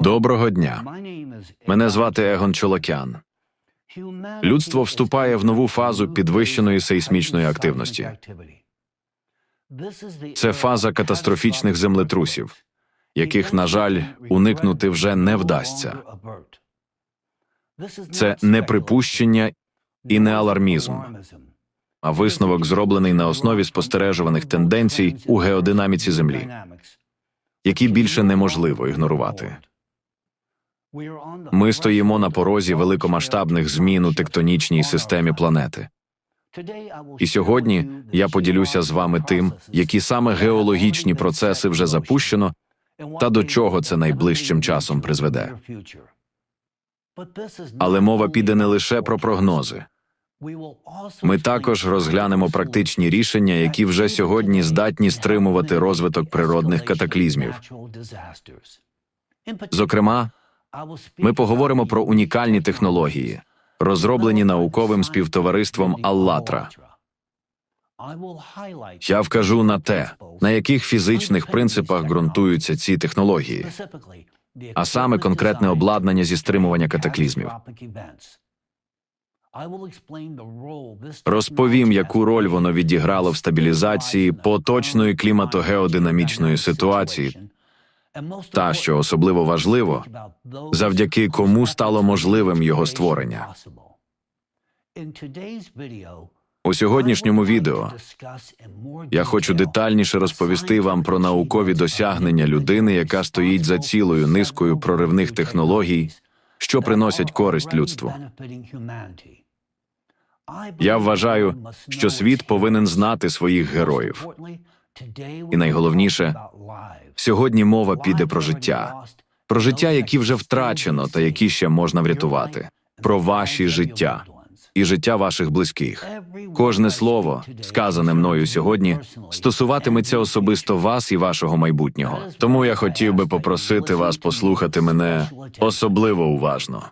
Доброго дня. Мене звати Егон Чолокян. Людство вступає в нову фазу підвищеної сейсмічної активності. Це фаза катастрофічних землетрусів, яких, на жаль, уникнути вже не вдасться. Це не припущення і не алармізм, а висновок зроблений на основі спостережуваних тенденцій у геодинаміці Землі, які більше неможливо ігнорувати. Ми стоїмо на порозі великомасштабних змін у тектонічній системі планети. І сьогодні я поділюся з вами тим, які саме геологічні процеси вже запущено, та до чого це найближчим часом призведе. Але мова піде не лише про прогнози. Ми також розглянемо практичні рішення, які вже сьогодні здатні стримувати розвиток природних катаклізмів. Зокрема, ми поговоримо про унікальні технології, розроблені науковим співтовариством Аллатра. Я вкажу на те, на яких фізичних принципах ґрунтуються ці технології, а саме конкретне обладнання зі стримування катаклізмів. розповім, яку роль воно відіграло в стабілізації поточної кліматогеодинамічної ситуації, та що особливо важливо, завдяки кому стало можливим його створення. У сьогоднішньому відео я хочу детальніше розповісти вам про наукові досягнення людини, яка стоїть за цілою низкою проривних технологій, що приносять користь людству. Я вважаю, що світ повинен знати своїх героїв. І найголовніше, сьогодні мова піде про життя, про життя, які вже втрачено та які ще можна врятувати, про ваші життя і життя ваших близьких. Кожне слово, сказане мною сьогодні, стосуватиметься особисто вас і вашого майбутнього. Тому я хотів би попросити вас послухати мене особливо уважно.